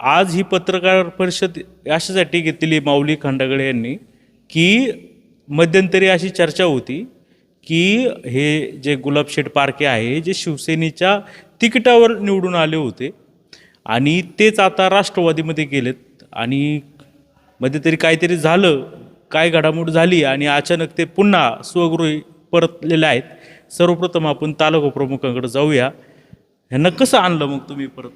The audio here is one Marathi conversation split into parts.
आज ही पत्रकार परिषद अशासाठी घेतलेली माऊली खंडागळे यांनी की मध्यंतरी अशी चर्चा होती की हे जे गुलाबशेठ पारखे आहे जे शिवसेनेच्या तिकिटावर निवडून आले होते आणि तेच आता राष्ट्रवादीमध्ये गेलेत आणि मध्यंतरी काहीतरी झालं काय घडामोड झाली आणि अचानक ते पुन्हा स्वगृही परतलेले आहेत. सर्वप्रथम आपण तालुका प्रमुखांकडे जाऊया. ह्यांना कसं आणलं मग तुम्ही परत?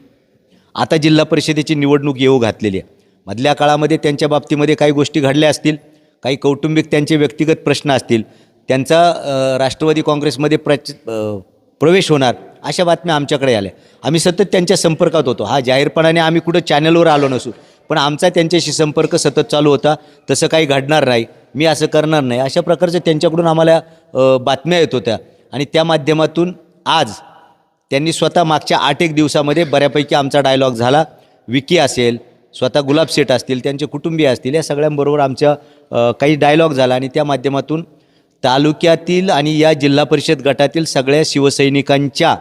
आता जिल्हा परिषदेची निवडणूक येऊ घातलेली आहे. मधल्या काळामध्ये त्यांच्या बाबतीमध्ये काही गोष्टी घडल्या असतील काही कौटुंबिक त्यांचे व्यक्तिगत प्रश्न असतील त्यांचा राष्ट्रवादी काँग्रेसमध्ये प्रच प्रवेश होणार अशा बातम्या आमच्याकडे आल्या. आम्ही सतत त्यांच्या संपर्कात होतो. हा जाहीरपणाने आम्ही कुठं चॅनलवर आलो नसू पण आमचा त्यांच्याशी संपर्क सतत चालू होता. तसं काही घडणार नाही मी असं करणार नाही अशा प्रकारच्या त्यांच्याकडून आम्हाला बातम्या येत होत्या. आणि त्या माध्यमातून आज त्यांनी स्वतः मागच्या आठ एक दिवसामध्ये बऱ्यापैकी आमचा डायलॉग झाला. विकी असेल स्वतः गुलाब शेठ असतील त्यांचे कुटुंबीय असतील या सगळ्यांबरोबर आमच्या काही डायलॉग झाला आणि त्या माध्यमातून तालुक्यातील आणि या जिल्हा परिषद गटातील सगळ्या शिवसैनिकांच्या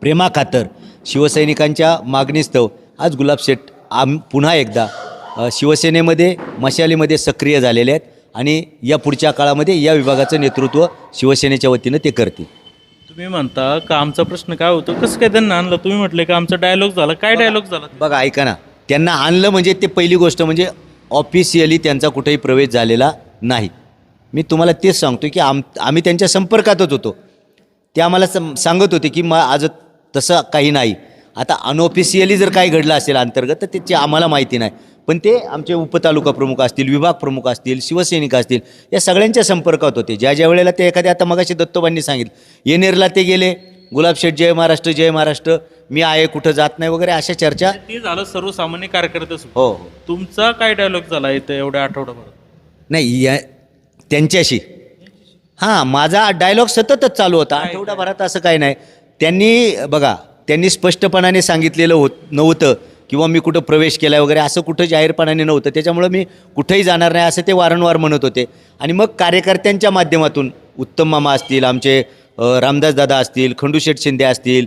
प्रेमाखातर शिवसैनिकांच्या मागणीस्तव आज गुलाब शेठ आम पुन्हा एकदा शिवसेनेमध्ये मशालीमध्ये सक्रिय झालेले आहेत आणि या पुढच्या काळामध्ये या विभागाचं नेतृत्व शिवसेनेच्या वतीनं ते करतील. तुम्ही म्हणता का आमचा प्रश्न काय होतो? कसं काय त्यांना आणलं? तुम्ही म्हटले का आमचा डायलॉग झाला? काय डायलॉग झाला? बघा ऐका ना. त्यांना आणलं म्हणजे ते पहिली गोष्ट म्हणजे ऑफिशियली त्यांचा कुठेही प्रवेश झालेला नाही. मी तुम्हाला तेच सांगतो की आम आम्ही त्यांच्या संपर्कातच होतो. ते आम्हाला सम सांगत होते की मग आज तसं काही नाही. आता अनऑफिशियली जर काही घडलं असेल अंतर्गत तर त्याची आम्हाला माहिती नाही. पण ते आमचे उपतालुका प्रमुख असतील विभाग प्रमुख असतील शिवसैनिक असतील या सगळ्यांच्या संपर्कात होते. ज्या ज्या वेळेला ते एखाद्या आता मगाशी दत्तोबांनी सांगितलं येनेरला ते गेले गुलाब शेठ जय महाराष्ट्र जय महाराष्ट्र मी आहे कुठं जात नाही वगैरे अशा चर्चा ते झालं सर्वसामान्य कार्यकर्ते हो हो. तुमचा काय डायलॉग झाला इथं एवढ्या आठवड्याभरात? नाही या त्यांच्याशी. हां माझा डायलॉग सततच चालू होता. आठवडाभरात असं काही नाही. त्यांनी बघा त्यांनी स्पष्टपणाने सांगितलेलं होत नव्हतं. किंवा मी कुठं प्रवेश केला वगैरे असं कुठं जाहीरपणाने नव्हतं. त्याच्यामुळं मी कुठंही जाणार नाही असं ते वारंवार म्हणत होते. आणि मग कार्यकर्त्यांच्या माध्यमातून उत्तम मामा असतील आमचे रामदास दादा असतील खंडूशेठ शिंदे असतील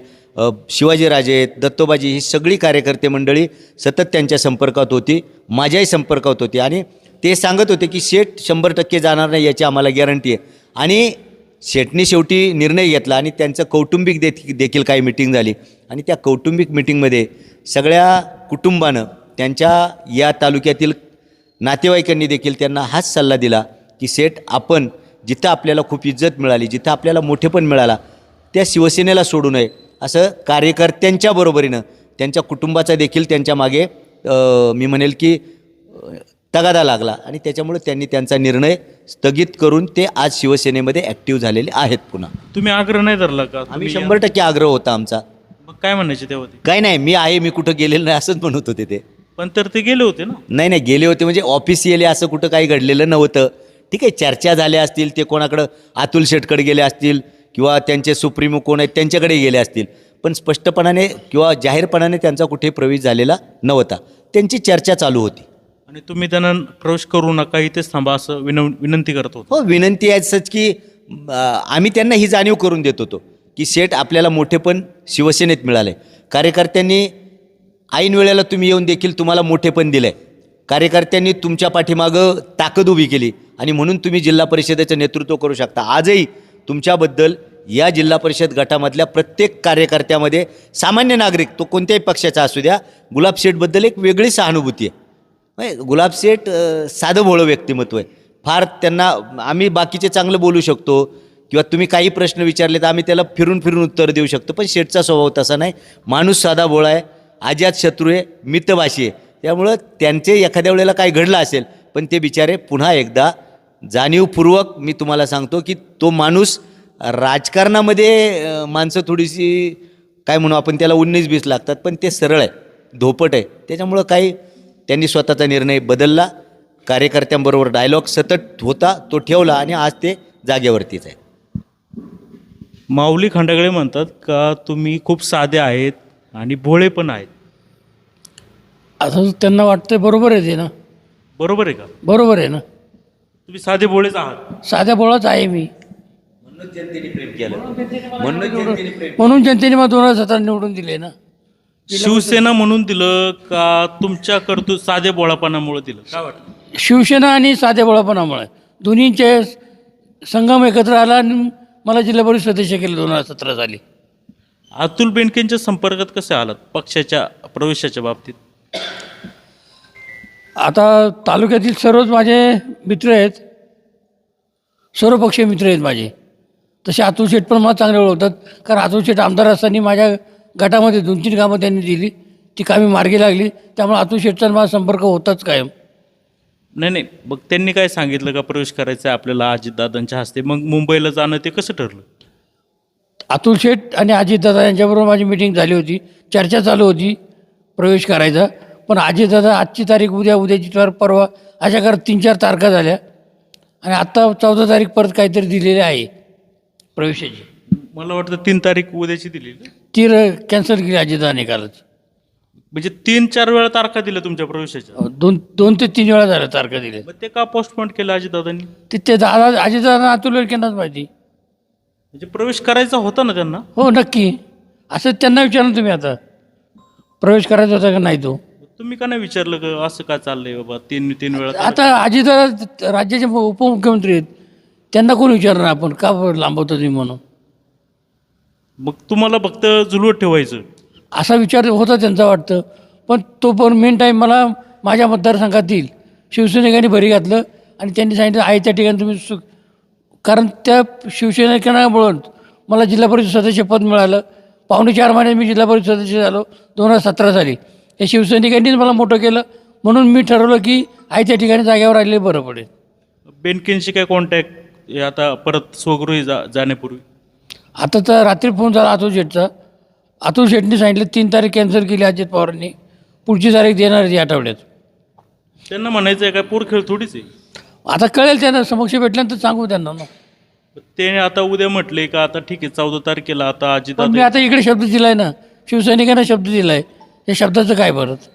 शिवाजीराजे दत्तोबाजी ही सगळी कार्यकर्ते मंडळी सतत त्यांच्या संपर्कात होती माझ्याही संपर्कात होती. आणि ते सांगत होते की शेठ शंभर टक्के जाणार नाही याची आम्हाला गॅरंटी आहे. आणि शेठनी शेवटी निर्णय घेतला आणि त्यांचं कौटुंबिक दे देखील काही मिटिंग झाली. आणि त्या कौटुंबिक मिटिंगमध्ये सगळ्या कुटुंबानं त्यांच्या या तालुक्यातील नातेवाईकांनी देखील त्यांना हाच सल्ला दिला की शेठ आपण जिथं आपल्याला खूप इज्जत मिळाली जिथं आपल्याला मोठेपण मिळाला त्या शिवसेनेला सोडू नये असं कार्यकर्त्यांच्या बरोबरीनं त्यांच्या कुटुंबाचा देखील त्यांच्या मागे मी म्हणेल की तगादा लागला आणि त्याच्यामुळे त्यांनी त्यांचा निर्णय स्थगित करून ते आज शिवसेनेमध्ये ॲक्टिव्ह झालेले आहेत पुन्हा. तुम्ही आग्रह नाही धरला का? आम्ही शंभर टक्के आग्रह होता आमचा. मग काय म्हणायचे तेव्हा ते? काय नाही मी आहे मी कुठं गेलेलं नाही असंच म्हणत होते ते. पण तर ते गेले होते ना? नाही नाही गेले होते म्हणजे ऑफिशियली असं कुठं काही घडलेलं नव्हतं. ठीक आहे चर्चा झाल्या असतील ते कोणाकडं अतुल शेटकडे गेले असतील किंवा त्यांचे सुप्रीमो कोण आहेत त्यांच्याकडे गेले असतील. पण स्पष्टपणाने किंवा जाहीरपणाने त्यांचा कुठे प्रवेश झालेला नव्हता. त्यांची चर्चा चालू होती. आणि तुम्ही त्यांना प्रवेश करू नका इथेच थांबा असं विनव विनंती करत होतो? हो विनंती आहे सच की अं, आम्ही त्यांना ही जाणीव करून देत होतो. की सेट आपल्याला मोठेपण शिवसेनेत मिळालं. आहे कार्यकर्त्यांनी ऐन वेळेला तुम्ही येऊन देखील तुम्हाला मोठेपण दिलं. आहे कार्यकर्त्यांनी तुमच्या पाठीमागं ताकद उभी केली आणि म्हणून तुम्ही जिल्हा परिषदेचं नेतृत्व करू शकता. आजही तुमच्याबद्दल या जिल्हा परिषद गटामधल्या प्रत्येक कार्यकर्त्यामध्ये सामान्य नागरिक तो कोणत्याही पक्षाचा असू द्या गुलाब शेठबद्दल एक वेगळी सहानुभूती आहे. म्हणजे गुलाब शेठ साधं भोळं व्यक्तिमत्व आहे. फार त्यांना आम्ही बाकीचे चांगलं बोलू शकतो. किंवा तुम्ही काही प्रश्न विचारले तर आम्ही त्याला फिरून फिरून उत्तर देऊ शकतो. पण शेठचा स्वभाव तसा नाही. माणूस साधा बोळा आहे अजात शत्रू आहे मितभाषी आहे. त्यामुळं त्यांचे एखाद्या वेळेला काय घडलं असेल पण ते बिचारे पुन्हा एकदा जाणीवपूर्वक मी तुम्हाला सांगतो की तो माणूस राजकारणामध्ये माणसं थोडीशी काय म्हणू आपण त्याला उन्नीस बीस लागतात पण ते सरळ आहे धोपट आहे. त्याच्यामुळं काही त्यांनी स्वतःचा निर्णय बदलला. कार्यकर्त्यांबरोबर डायलॉग सतत होता तो ठेवला आणि आज ते जागेवरतीच आहे. माऊली खंडागळे म्हणतात का तुम्ही खूप साधे आहेत आणि भोळे पण आहेत. असं त्यांना वाटतंय बरोबर आहे ते ना. बरोबर आहे का? बरोबर आहे ना. तुम्ही साधे भोळेच आहात. साध्या बोळाच आहे मी. म्हणून जनतेने प्रेम केलं. म्हणून जनतेने प्रेम म्हणून जनतेने मला दोन हजार सतरा निवडून दिले ना. शिवसेना म्हणून दिलं का तुमच्या कर्तृ साधे बोळापणामुळे दिलं? काय वाटतं? शिवसेना आणि साधे बळापणामुळे दोन्हींचे संगम एकत्र आला आणि मला जिल्हा परिषद सदस्य केले दोन हजार सतरा साली. अतुल बेनकेंच्या संपर्कात कसे आलात? पक्षाच्या प्रवेशाच्या बाबतीत? आता तालुक्यातील सर्वच माझे मित्र आहेत. सर्व पक्षीय मित्र आहेत माझे. तसे अतुल शेठ पण मला चांगले ओळखतात. कारण अतुल शेठ आमदार असताना माझ्या गटामध्ये दोन तीन कामं त्यांनी दिली. ती कामी मार्गी लागली. त्यामुळे अतुल शेठचा माझा संपर्क होताच कायम. नाही नाही. मग त्यांनी काय सांगितलं का प्रवेश करायचा आहे आपल्याला अजितदादांच्या हस्ते? मग मुंबईला जाणं ते कसं ठरलं? अतुल शेठ आणि अजितदादा यांच्याबरोबर माझी मिटिंग झाली होती. चर्चा चालू होती प्रवेश करायचा. पण अजितदादा आजची तारीख उद्या उद्याची तारीख परवा अशा करत तीन चार तारखा झाल्या. आणि आत्ता चौदा तारीख परत काहीतरी दिलेली आहे प्रवेशाची. मला वाटतं तीन तारीख उद्याची दिली ना? ती कॅन्सल केली अजितदादाने कालच. म्हणजे तीन चार वेळा तारखा दिल्या तुमच्या प्रवेशाच्या. दोन दोन ते तीन वेळा झाल्या तारखा दिल्या. मग ते का पोस्टपोन केलं अजितदादांनी? ते ते दादा अजितदादा अतुल बेडकेंनाच माहिती. म्हणजे प्रवेश करायचा होता ना त्यांना? हो नक्की. असं त्यांना विचारलं तुम्ही आता. प्रवेश करायचा होता का नाही तो? तुम्ही का नाही विचारलं का असं काय चाललंय बाबा तीन तीन वेळा आता अजितदादा राज्याचे उपमुख्यमंत्री आहेत. त्यांना कोण विचारणार आपण? का लांबवतो तुम्ही म्हणून? मग तुम्हाला फक्त जुलवत ठेवायचं. असा विचार होता त्यांचा वाटतं. पण तो पण मेन टाईम मला माझ्या मतदारसंघातील शिवसैनिकांनी भरी घातलं आणि त्यांनी सांगितलं आहे त्या ठिकाणी तुम्ही सु कारण त्या शिवसैनिकांमुळं मला जिल्हा परिषद सदस्य पद मिळालं. पावणे चार महिन्यात मी जिल्हा परिषद सदस्य झालो. दोन हजार सतरा साली. या शिवसैनिकांनीच मला मोठं केलं. म्हणून मी ठरवलं की आहे त्या ठिकाणी जागेवर राहिले बरं पडेल. बेनकेनशी काय कॉन्टॅक्ट हे आता परत स्वगृही जा जाण्यापूर्वी? आता तर रात्री फोन झाला शेठचा अतुल शेठने सांगितलं तीन तारीख कॅन्सल केली अजित पवारांनी. पुढची तारीख देणार आहे या आठवड्यात. त्यांना म्हणायचं आहे काय पोर खेळ थोडीच आहे? आता कळेल त्यांना समक्ष भेटल्यानंतर सांगू त्यांना ना. ते आता उद्या म्हटले का आता ठीक आहे चौदा तारखेला आता पण मी आता इकडे शब्द दिलाय ना शिवसैनिकांना शब्द दिलाय. या शब्दाचं काय परत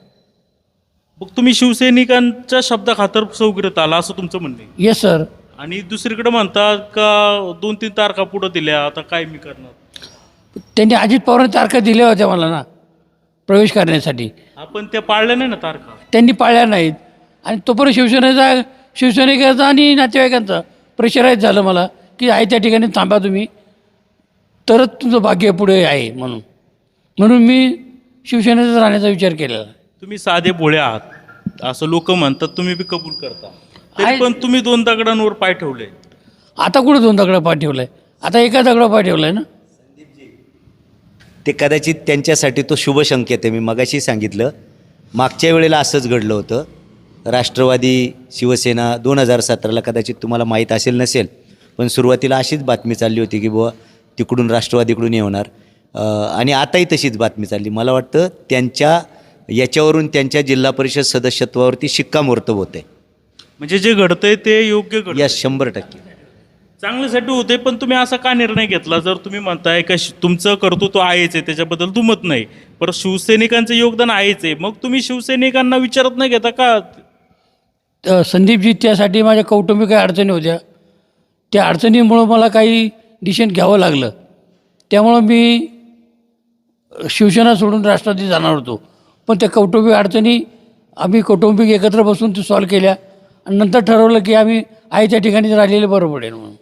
मग तुम्ही शिवसैनिकांच्या शब्दाखातर चौकरीत आला असं तुमचं म्हणणं आहे. येस सर आणि दुसरीकडे म्हणतात का दोन तीन तारखा पुढं दिल्या आता काय मी करणार? त्यांनी अजित पवारांनी तारखा दिल्या होत्या मला ना प्रवेश करण्यासाठी. आपण त्या पाळल्या नाही ना तारखा? त्यांनी पाळल्या नाहीत. आणि तोपर्यंत शिवसेनेचा शिवसैनिकाचा आणि नातेवाईकांचा प्रेशराईज झालं मला की आहे त्या ठिकाणी थांबा तुम्ही. तरच तुमचं भाग्य पुढे आहे म्हणून. म्हणून मी शिवसेनेचा राहण्याचा विचार केलेला. तुम्ही साधे भोळे आहात. असं लोक म्हणतात तुम्ही बी कबूल करता. तरी. पण तुम्ही दोन दगडांवर पाय ठेवले. आता कुठं दोन दगडा पाय ठेवला आहे आता एका दगडा पाय ठेवला आहे ना? ते कदाचित त्यांच्यासाठी तो शुभ संकेत आहे. मी मगाशी सांगितलं मागच्या वेळेला असंच घडलं होतं. राष्ट्रवादी शिवसेना दोन हजार सतराला कदाचित तुम्हाला माहीत असेल नसेल पण सुरुवातीला अशीच बातमी चालली होती की बुवा तिकडून राष्ट्रवादीकडून येणार. आणि आताही तशीच बातमी चालली. मला वाटतं त्यांच्या याच्यावरून त्यांच्या जिल्हा परिषद सदस्यत्वावरती शिक्कामोर्तब होते म्हणजे जे घडतंय ते योग्य या शंभर टक्के. चांगल्यासाठी होते पण तुम्ही असा का निर्णय घेतला? जर तुम्ही म्हणताय का शि- तुमचं कर्तृत्व आहेच आहे त्याच्याबद्दल दुमत नाही. पर शिवसैनिकांचं योगदान आहेच आहे. मग तुम्ही शिवसैनिकांना विचारत नाही घेता का? तर संदीपजी त्यासाठी माझ्या कौटुंबिक काही अडचणी होत्या. त्या अडचणीमुळं मला काही डिसिशन घ्यावं लागलं. त्यामुळं मी शिवसेना सोडून राष्ट्रवादी जाणार होतो. पण त्या कौटुंबिक अडचणी आम्ही कौटुंबिक एकत्र बसून ते सॉल्व केल्या. आणि नंतर ठरवलं की आम्ही आहे त्या ठिकाणी राहिलेलं बरं पडेल म्हणून.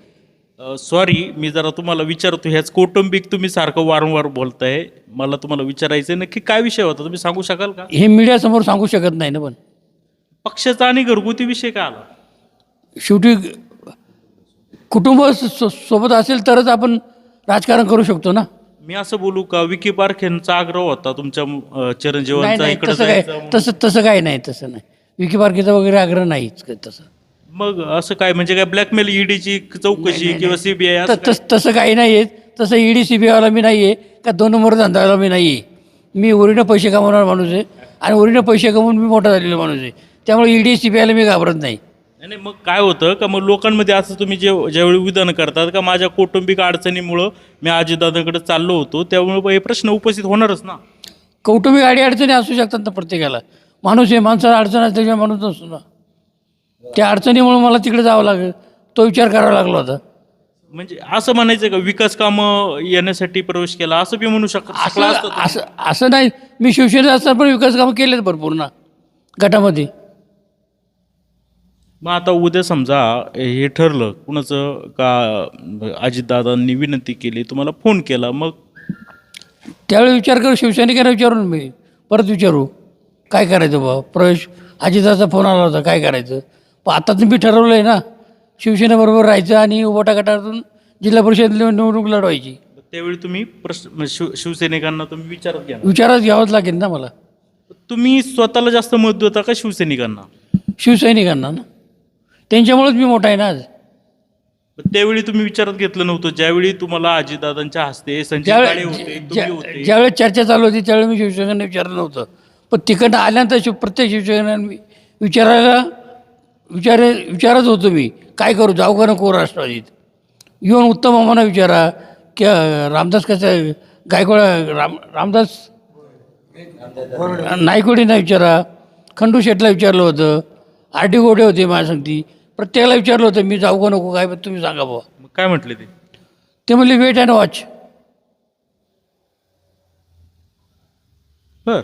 सॉरी मी जरा तुम्हाला विचारतो ह्याच कौटुंबिक तुम्ही सारखं वारंवार बोलताय. मला तुम्हाला विचारायचं नक्की काय विषय होता? तुम्ही सांगू शकाल का? हे मीडियासमोर सांगू शकत नाही ना पण. पक्षाचा आणि घरगुती विषय काय आला? शेवटी कुटुंब सो सोबत असेल तरच आपण राजकारण करू शकतो ना. मी असं बोलू का? विकी पारखेंचा आग्रह होता तुमच्या अं, नाही चिरंजीवांचा नाही इकडे तसं काय जायचं म्हणून. तसं नाही तसं नाही. विकी पार्कीचा वगैरे आग्रह नाहीच तसं. मग असं काय म्हणजे काय ब्लॅकमेल ईडीची चौकशी किंवा सीबीआय तस तसं काही नाही आहे तसं ईडी सी बी आयला मी नाही आहे का दोन नंबर धंदावाला मी नाही आहे मी ओरीनं पैसे कमवणार माणूस आहे आणि ओरीनं पैसे कमवून मी मोठा झालेला माणूस आहे. त्यामुळे ईडी सी बी आयला मी घाबरत नाही. नाही नाही, मग काय होतं का मग लोकांमध्ये असं तुम्ही जे ज्यावेळी विधान करतात का माझ्या कौटुंबिक अडचणीमुळं मी आजीदादाकडे चाललो होतो त्यामुळे हे प्रश्न उपस्थित होणारच ना? कौटुंबिक अडी अडचणी असू शकतात ना प्रत्येकाला. माणूस आहे माणसाला अडचण असल्याशिवाय माणूस नसतो ना. त्या अडचणीमुळे मला तिकडे जावं लागेल तो विचार करावा लागला होता. म्हणजे असं म्हणायचं का? विकास कामं येण्यासाठी प्रवेश केला असं बी म्हणू शक शकला असं असतं. असं असं नाही. मी शिवसेनेत असताना पण विकास कामं केलेत भरपूर ना गटामध्ये. मग आता उद्या समजा हे ठरलं कुणाचं का अजितदादांनी विनंती केली तुम्हाला फोन केला मग? त्यावेळी विचार करू शिवसैनिकांना विचारून मी परत विचारू काय करायचं बा प्रवेश अजिताचा फोन आला होता काय करायचं? पण आता तुम्ही ठरवलं आहे ना शिवसेनेबरोबर राहायचं आणि उभटा गटातून जिल्हा परिषद निवडणूक लढवायची. त्यावेळी तुम्ही प्रश्न शिव शिवसैनिकांना तुम्ही विचारत घ्या विचारात घ्यावंच लागेल ना मला. तुम्ही स्वतःला जास्त मत देता का शिवसैनिकांना? शिवसैनिकांना ना. त्यांच्यामुळेच मी मोठा आहे ना आज. त्यावेळी तुम्ही विचारात घेतलं नव्हतं ज्यावेळी तुम्हाला अजितदादांच्या हस्ते संजय काळे होते तुम्ही ज्या- होते. ज्यावेळेस चर्चा चालू होती त्यावेळी मी शिवसेनेने विचारलं नव्हतं. पण तिकडनं आल्यानंतर शिव प्रत्येक शिवसेनेनं मी विचारायला विचार विचारत होतो मी काय करू? जाऊ का नको राष्ट्रवादीत? येऊन उत्तम मामांना विचारा. की रामदास कसं गायकवाड राम रामदास नायकोडींना विचारा. खंडू शेटला विचारलं होतं. आर डी गोडे होते माझ्या सांगती. प्रत्येकाला विचारलं होतं मी जाऊ का नको? काय तुम्ही सांगा बाबा मग काय म्हटले ते? ते म्हणले वेट अँड वॉच. बर.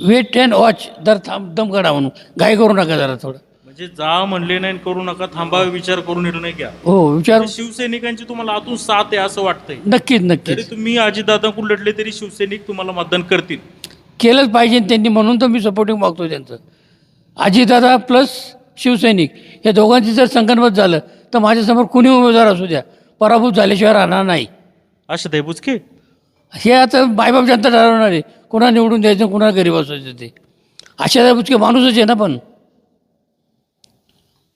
Wait and watch. जर थांब दम काढा म्हणून. घाई करू नका जरा थोडं. म्हणजे जा म्हणले नाही करू नका थांबा विचार करून निर्णय घ्या. हो विचार म्हणजे शिवसैनिकांची तुम्हाला आतून साथ आहे असं वाटतंय. नक्कीच जरी नक्कीच तुम्ही अजितदादांकडून लढले तरी शिवसैनिक तुम्हाला मतदान करतील. केलंच पाहिजे त्यांनी म्हणून तर मी सपोर्टिंग मागतो त्यांचं. अजितदादा प्लस शिवसैनिक या दोघांची जर संगनमत झालं तर माझ्यासमोर कुणी उमेदवार असू द्या. पराभूत झाल्याशिवाय राहणार नाही. अशा ते बुचके हे आता मायबाप जनता ठरवणार आहे. कुणा निवडून द्यायचं कुणा गरीब बसवायचं ते? अशा बुचके माणूसच आहे ना पण.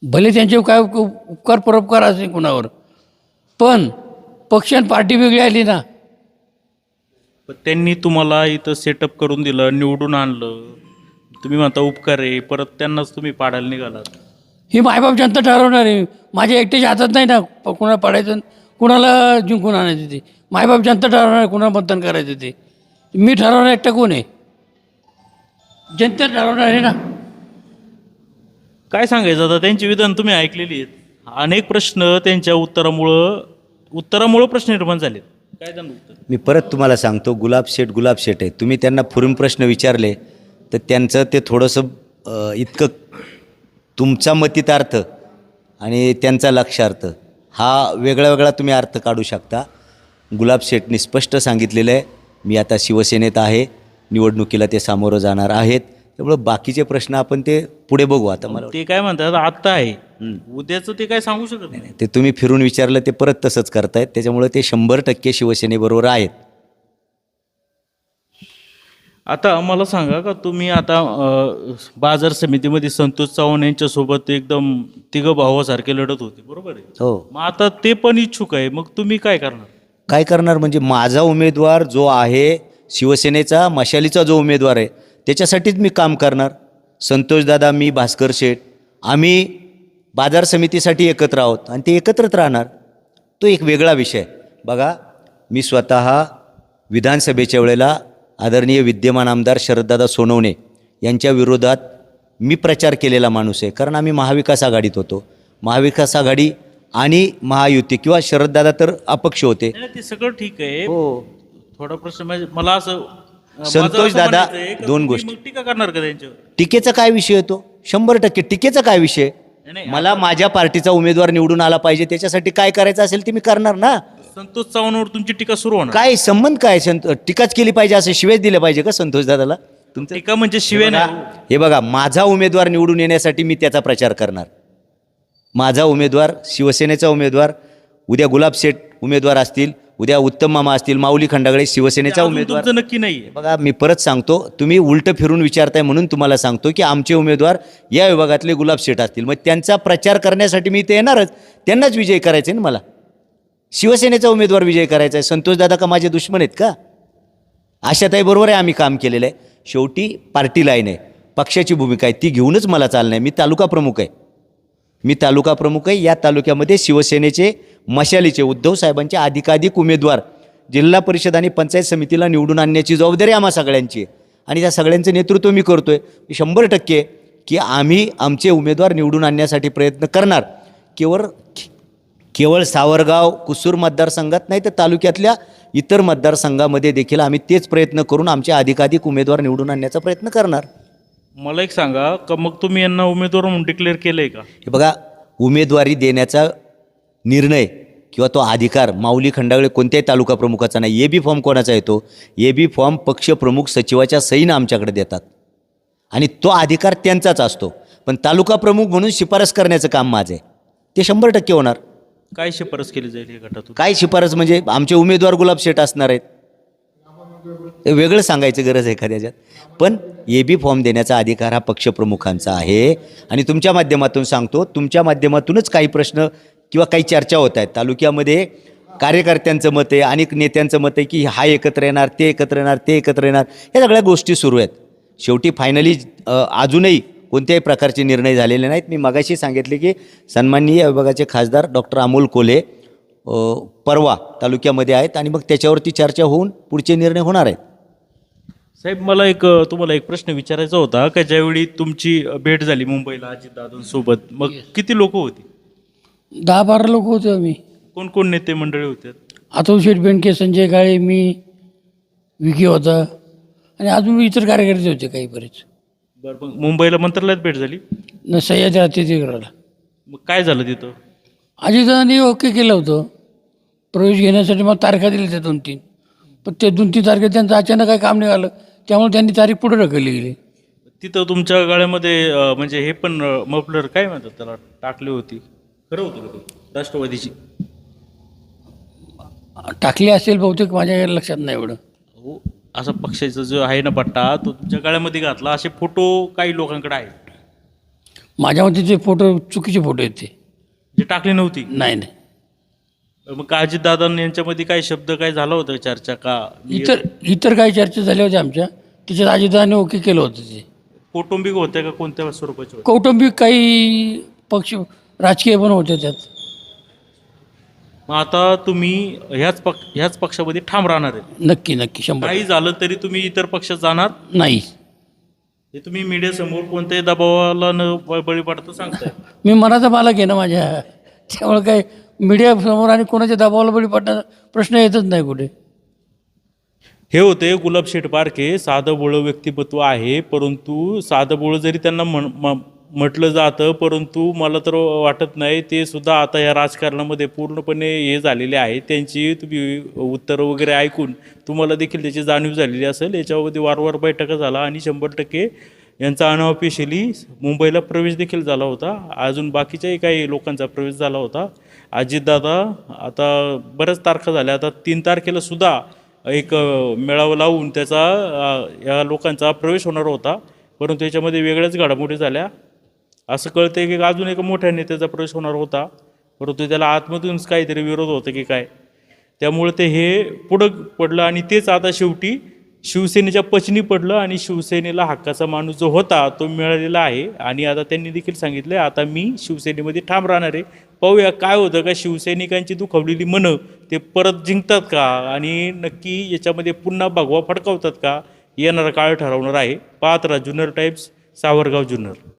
भले त्यांचे काय उप- उपकार परोपकार असेल कुणावर. पण पक्ष आणि पार्टी वेगळी आली ना. त्यांनी तुम्हाला इथं सेटअप करून दिलं निवडून आणलं. तुम्ही म्हणता उपकार आहे परत त्यांनाच तुम्ही पाडायला निघालात. ही मायबाप जनता ठरवणार आहे माझ्या एकट्याच्या हातात नाही ना कुणाला पाडायचं कुणाला जिंकून आणायचं ते? मायबाप जनता ठरवणार कुणाला मतदान करायचं ते? मी ठरवणार एकटा कोण आहे? जनता ठरवणार आहे ना? काय सांगायचं आता? त्यांची विधान तुम्ही ऐकलेली आहेत. अनेक प्रश्न त्यांच्या उत्तरामुळं उत्तरामुळं प्रश्न निर्माण झालेत. काय त्यांना उत्तर? मी परत तुम्हाला सांगतो गुलाब शेठ गुलाब शेठ आहे तुम्ही त्यांना फुरून प्रश्न विचारले तर त्यांचं ते थोडंसं अ, इतकं तुमचा मतितार्थ आणि त्यांचा लक्षार्थ. हा वेगळा वेगळा तुम्ही अर्थ काढू शकता. गुलाब शेठनी स्पष्ट सांगितलेलं आहे. मी आता शिवसेनेत आहे निवडणुकीला ते सामोरं जाणार आहेत. त्यामुळं बाकीचे प्रश्न आपण ते पुढे बघू. आता मला ते काय म्हणतात आत्ता आहे. उद्याचं ते काय सांगू शकत नाही ते तुम्ही फिरून विचारलं ते परत तसंच करतायत. त्याच्यामुळे ते शंभर टक्के शिवसेनेबरोबर आहेत. आता मला सांगा का तुम्ही आता बाजार समितीमध्ये संतोष चव्हाण यांच्यासोबत एकदम तिघं भावासारखे लढत होते बरोबर आहे? हो. मग आता ते पण इच्छुक आहे मग तुम्ही काय करणार? काय करणार? म्हणजे माझा उमेदवार जो आहे शिवसेनेचा मशालीचा जो उमेदवार आहे त्याच्यासाठीच मी काम करणार. संतोषदादा मी भास्कर शेठ. आम्ही बाजार समितीसाठी एकत्र आहोत आणि ते एकत्रच राहणार. तो एक वेगळा विषय बघा मी स्वतः विधानसभेच्या वेळेला आदरणीय विद्यमान आमदार शरददादा सोनवणे यांच्या विरोधात मी प्रचार केलेला माणूस आहे. कारण आम्ही महाविकास आघाडीत होतो. महाविकास आघाडी आणि महायुती किंवा शरददादा तर अपक्ष होते. नाही, ते सगळं ठीक आहे. हो. थोडा प्रश्न म्हणजे मला असं माझं संतोष असं दादा, म्हणायचं आहे का दोन तुम्ही गोष्टी. मग टीका करणार का त्यांच्यावर? टीकेचा काय विषय येतो शंभर टक्के टीकेचा काय विषय? नाही, नाही, मला माझ्या पार्टीचा उमेदवार निवडून आला पाहिजे त्याच्यासाठी काय करायचं असेल ते मी करणार ना. संतोष चव्हाणवर तुमची टीका सुरू होणार. काय संबंध काय? संत टीकाच केली पाहिजे असं शिवेच दिले पाहिजे का संतोष दादाला? तुमचं टीका म्हणजे शिवे नाही. हो. हे बघा माझा उमेदवार निवडून येण्यासाठी मी त्याचा प्रचार करणार. माझा उमेदवार शिवसेनेचा उमेदवार उद्या गुलाब शेठ उमेदवार असतील उद्या उत्तम मामा असतील माऊली खंडागळे शिवसेनेचा उमेदवार. नक्की नाहीये. बघा मी परत सांगतो तुम्ही उलटं फिरून विचारताय म्हणून तुम्हाला सांगतो की आमचे उमेदवार या विभागातले गुलाब शेठ असतील. मग त्यांचा प्रचार करण्यासाठी मी इथे येणारच त्यांनाच विजय करायचे ना मला. शिवसेनेचा उमेदवार विजय करायचा आहे संतोषदादा का माझे दुश्मन आहेत का? आशाताईबरोबर आहे आम्ही काम केलेलं आहे. शेवटी पार्टी लाईन आहे. पक्षाची भूमिका आहे ती घेऊनच मला चालणं आहे. मी तालुका प्रमुख आहे. मी तालुका प्रमुख आहे. या तालुक्यामध्ये शिवसेनेचे मशालीचे उद्धव साहेबांचे अधिकाधिक उमेदवार जिल्हा परिषद आणि पंचायत समितीला निवडून आणण्याची जबाबदारी आम्हा सगळ्यांची आणि त्या सगळ्यांचं नेतृत्व मी करतो आहे शंभर टक्के की आम्ही आमचे उमेदवार निवडून आणण्यासाठी प्रयत्न करणार. केवळ केवळ सावरगाव कुसूर मतदारसंघात नाही तर तालुक्यातल्या इतर मतदारसंघामध्ये देखील आम्ही तेच प्रयत्न करून आमचे अधिकाधिक उमेदवार निवडून आणण्याचा प्रयत्न करणार. मला एक सांगा का मग तुम्ही यांना उमेदवार म्हणून डिक्लेअर केलंय का? हे बघा उमेदवारी देण्याचा निर्णय किंवा तो अधिकार माऊली खंडागळे कोणत्याही तालुका प्रमुखाचा नाही ए बी फॉर्म कोणाचा येतो? ए बी फॉर्म पक्षप्रमुख सचिवाच्या सहीनं आमच्याकडे देतात. आणि तो अधिकार त्यांचाच असतो. पण तालुका प्रमुख म्हणून शिफारस करण्याचं काम माझं आहे. ते शंभर टक्के होणार. काय शिफारस केली जाईल या गटातून? काय शिफारस म्हणजे आमचे उमेदवार गुलाब शेट असणार आहेत. वेगळं सांगायची गरज आहे एखाद्याच्यात. पण ए बी फॉर्म देण्याचा अधिकार हा पक्षप्रमुखांचा आहे. आणि तुमच्या माध्यमातून सांगतो तुमच्या माध्यमातूनच काही प्रश्न किंवा काही चर्चा होत आहेत. तालुक्यामध्ये कार्यकर्त्यांचं मत आहे अनेक नेत्यांचं मत आहे की हा एकत्र येणार ते एकत्र येणार ते एकत्र येणार. या सगळ्या गोष्टी सुरू आहेत. शेवटी फायनली अजूनही कोणत्याही प्रकारचे निर्णय झालेले नाहीत. मी मगाशी सांगितले की सन्माननीय विभागाचे खासदार डॉक्टर अमोल कोले परवा तालुक्यामध्ये आहेत आणि मग त्याच्यावरती चर्चा होऊन पुढचे निर्णय होणार आहेत. साहेब मला एक तुम्हाला एक प्रश्न विचारायचा होता. का ज्यावेळी तुमची भेट झाली मुंबईला अजितदादांसोबत मग किती लोक होती? दहा बारा लोक होतो आम्ही. कोण कोण नेते मंडळी होते? अतुल शेठ बेंडके संजय काळे मी विकी होता. आणि अजून इतर कार्यकर्ते होते काही बरेच. बरं मग मुंबईला मंत्रालयात भेट झाली? न सह्याद्री अतिथीगृहाला मग काय झालं तिथं? अजितदादांनी ओके केलं होतं. प्रवेश घेण्यासाठी मग तारखा दिल्या त्या दोन तीन. पण ते दोन तीन तारखेत त्यांचं अचानक काही काम निघालं त्यामुळे त्यांनी तारीख पुढे ढकलली गेली. तिथं तुमच्या गाड्यामध्ये अ, म्हणजे हे पण मफलर काय म्हणतात त्याला? टाकली होती. खरं होतं का ते? राष्ट्रवादीची. टाकली असेल बहुतेक माझ्या लक्षात नाही एवढं. हो असा पक्षाचा जो आहे ना पट्टा तो तुमच्या गाड्यामध्ये घातला असे फोटो काही लोकांकडे आहेत? माझ्या मते ते फोटो चुकीचे फोटो आहेत ते. जे टाकली नव्हती? नाही नाही. मग काळजीत दादा यांच्यामध्ये काय शब्द काय झाला होता चर्चा का? इतर इतर काही चर्चा झाल्या होत्या आमच्या. त्याच्यात अजितदादांनी ओके केलं होतं ते. कौटुंबिक होते का कोणत्या स्वरूपाचे होते? कौटुंबिक काही पक्ष राजकीय पण होते त्यात. मग आता तुम्ही ह्याच पक्ष ह्याच पक्षामध्ये ठाम राहणार आहे. नक्की नक्की शंभर काही झालं तरी तुम्ही इतर पक्षात जाणार? नाही. हे तुम्ही मीडियासमोर कोणत्याही दबावाला न ब- बळी पडता सांगताय. मी मनाचा मालक आहे ना माझ्या. त्यामुळे काय मीडियासमोर आणि कोणाच्या दबावाला बळी पडण्याचा प्रश्न येतच नाही कुठे. हे होते गुलाबशेठ पारखे साधं बोळं व्यक्तिमत्व आहे परंतु साधं बोळं जरी त्यांना म्हण म- म्हटलं जातं परंतु मला तर वाटत नाही ते सुद्धा आता या राजकारणामध्ये पूर्णपणे हे झालेले आहे. त्यांची तुम्ही उत्तरं वगैरे ऐकून तुम्हाला देखील त्याची जाणीव झालेली असेल. याच्यामध्ये वारंवार बैठका झाला आणि शंभर टक्के यांचा अनऑफिशियली मुंबईला प्रवेश देखील झाला होता. अजून बाकीच्याही काही लोकांचा प्रवेश झाला होता. अजितदादा आता बऱ्याच तारखा झाल्या आता तीन तारखेला सुद्धा एक मेळावा लावून त्याचा या लोकांचा प्रवेश होणार होता. परंतु याच्यामध्ये वेगळ्याच घडामोडी झाल्या. असं कळतं की अजून एका मोठ्या नेत्याचा प्रवेश होणार होता. परंतु त्याला आतमधूनच काहीतरी विरोध होता की काय? त्यामुळे ते हे पुढं पडलं आणि तेच आता शेवटी शिवसेनेच्या पचनी पडलं आणि शिवसेनेला हक्काचा माणूस जो होता तो मिळालेला आहे. आणि आता त्यांनी देखील सांगितलं आता मी शिवसेनेमध्ये ठाम राहणार आहे. पाहूया काय होतं का शिवसैनिकांची दुखावलेली मनं ते परत जिंकतात का? आणि नक्की याच्यामध्ये पुन्हा भगवा फडकावतात का? येणारा काळ ठरवणार आहे. पाहत राहा जुन्नर सावरगाव जुन्नर.